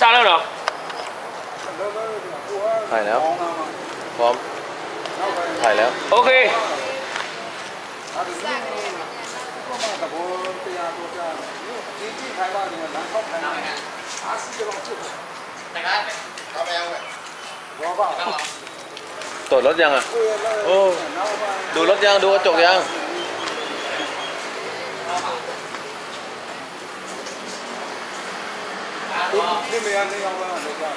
sao nữa được phải แล้วพร้อมถ่ายแล้วโอเคตรวจรถยังอ่ะโอ้ดูรถยังดูกระจกยัง นี่ไม่ยังไม่ยังว่าไม่ยัง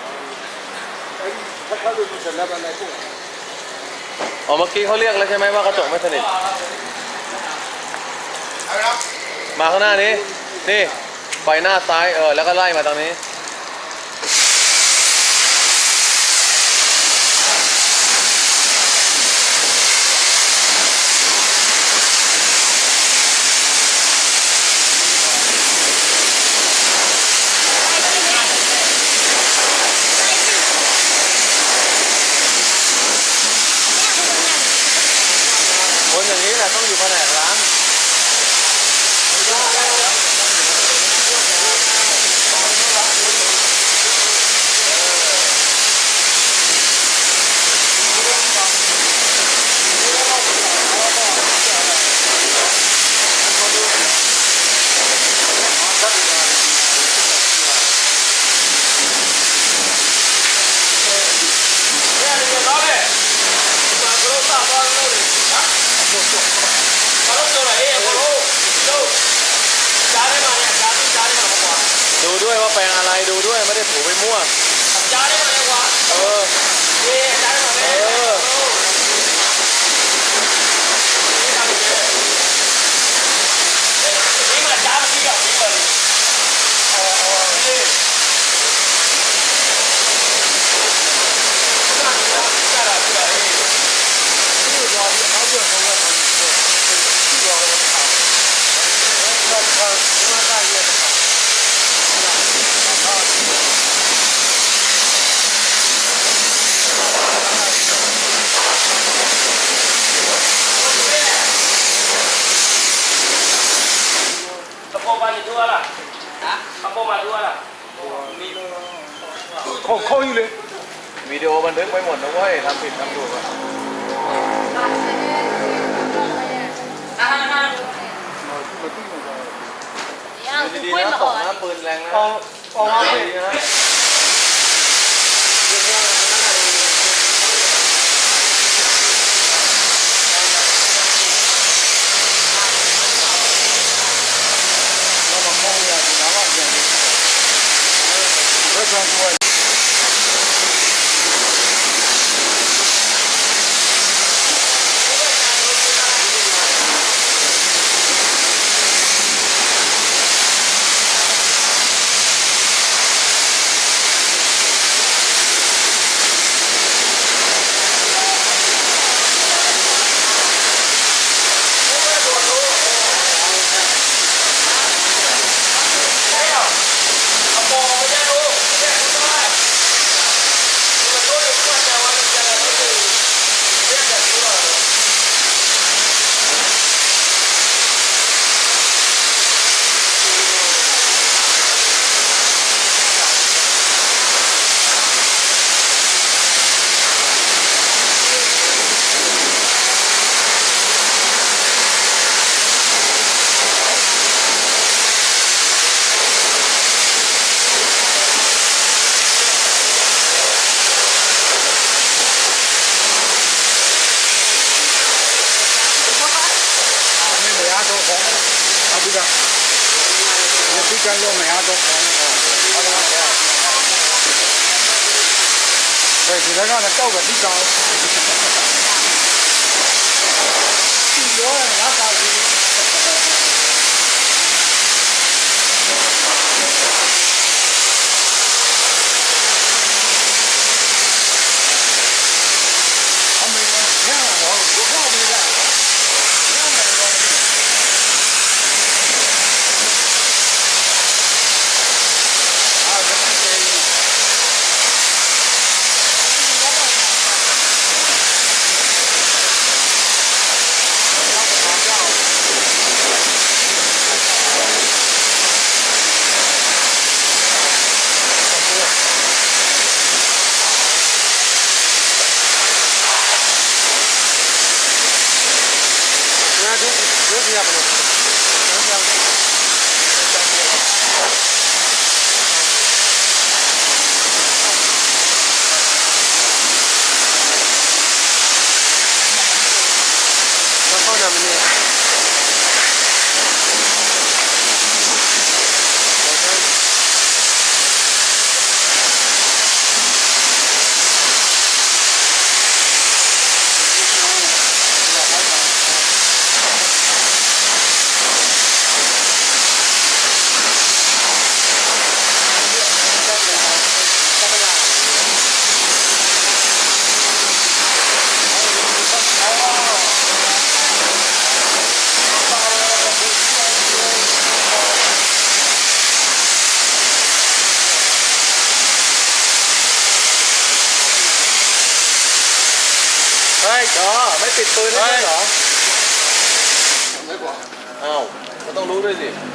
ไอ้ถ้าเขาดูมันเสร็จแล้วอะไรพวกอ๋อเมื่อกี้เขาเรียกแล้วใช่ไหมว่ากระจกไม่สนิทมาข้างหน้านี้ นี่ไฟหน้าซ้ายเออแล้วก็ไล่มาตรงนี้คนอย่างนี้แหละต้องอยู่แผนกร้าน ดูด้วยว่าแปลงอะไร ดูด้วยไม่ได้ถูไปมั่ว เออ เออ เขาเขา อยู่เลยวิดีโอบันทึกไว้หมดนะเว้ยทำผิดทำถูกอะดูดีๆนะตกนะปืนแรงนะออกออกมาดูเลยดีๆนะไม่ควรควรไม่ 这边，你这边没啊？都黄，他！对，让他照个地较。দিয়ে আপনার เฮ้ยจอไม่ปิดปืนให้ด้วยเหรอไม่กว่าอ้าวก็ต้องรู้ด้วยสิเ